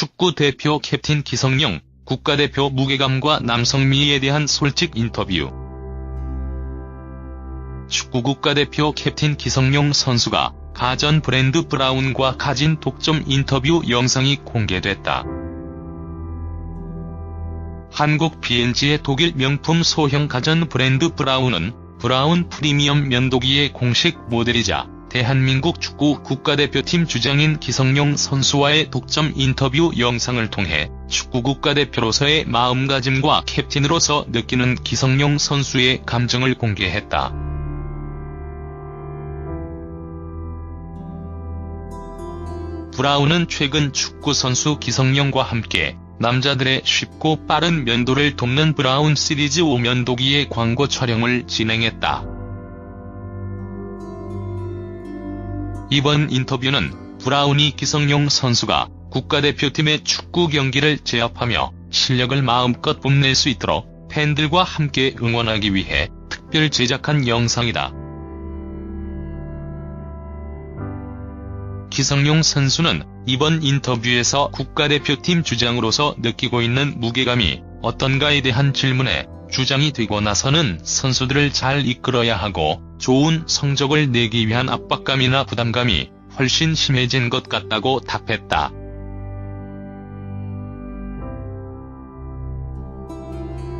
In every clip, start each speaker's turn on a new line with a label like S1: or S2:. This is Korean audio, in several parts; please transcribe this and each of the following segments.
S1: 축구 대표 캡틴 기성용, 국가대표 무게감과 남성미에 대한 솔직 인터뷰. 축구 국가대표 캡틴 기성용 선수가 가전 브랜드 브라운과 가진 독점 인터뷰 영상이 공개됐다. 한국 BNG의 독일 명품 소형 가전 브랜드 브라운은 브라운 프리미엄 면도기의 공식 모델이자 대한민국 축구 국가대표팀 주장인 기성용 선수와의 독점 인터뷰 영상을 통해 축구 국가대표로서의 마음가짐과 캡틴으로서 느끼는 기성용 선수의 감정을 공개했다. 브라운은 최근 축구 선수 기성용과 함께 남자들의 쉽고 빠른 면도를 돕는 브라운 시리즈 5 면도기의 광고 촬영을 진행했다. 이번 인터뷰는 브라운이 기성용 선수가 국가대표팀의 축구 경기를 제압하며 실력을 마음껏 뽐낼 수 있도록 팬들과 함께 응원하기 위해 특별 제작한 영상이다. 기성용 선수는 이번 인터뷰에서 국가대표팀 주장으로서 느끼고 있는 무게감이 어떤가에 대한 질문에 주장이 되고 나서는 선수들을 잘 이끌어야 하고 좋은 성적을 내기 위한 압박감이나 부담감이 훨씬 심해진 것 같다고 답했다.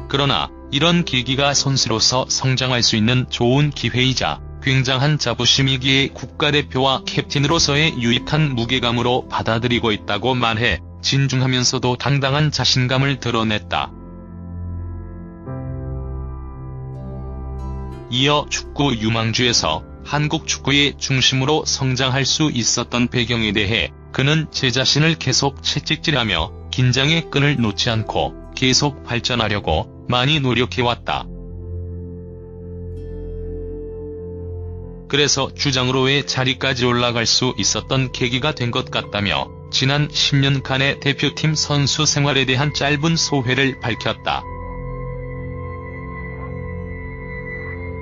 S1: 그러나 이런 계기가 선수로서 성장할 수 있는 좋은 기회이자 굉장한 자부심이기에 국가대표와 캡틴으로서의 유익한 무게감으로 받아들이고 있다고 말해 진중하면서도 당당한 자신감을 드러냈다. 이어 축구 유망주에서 한국 축구의 중심으로 성장할 수 있었던 배경에 대해 그는 제 자신을 계속 채찍질하며 긴장의 끈을 놓지 않고 계속 발전하려고 많이 노력해왔다. 그래서 주장으로의 자리까지 올라갈 수 있었던 계기가 된 것 같다며 지난 10년간의 대표팀 선수 생활에 대한 짧은 소회를 밝혔다.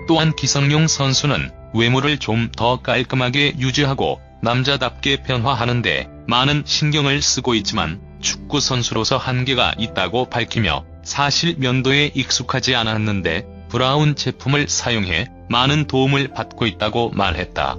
S1: 또한 기성용 선수는 외모를 좀 더 깔끔하게 유지하고 남자답게 변화하는데 많은 신경을 쓰고 있지만 축구 선수로서 한계가 있다고 밝히며 사실 면도에 익숙하지 않았는데 브라운 제품을 사용해 많은 도움을 받고 있다고 말했다.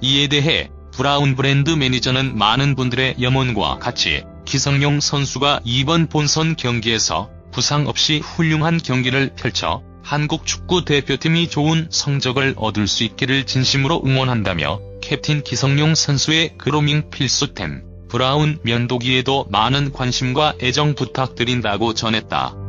S1: 이에 대해 브라운 브랜드 매니저는 많은 분들의 염원과 같이 기성용 선수가 이번 본선 경기에서 부상 없이 훌륭한 경기를 펼쳐 한국 축구 대표팀이 좋은 성적을 얻을 수 있기를 진심으로 응원한다며 캡틴 기성용 선수의 그로밍 필수템 브라운 면도기에도 많은 관심과 애정 부탁드린다고 전했다.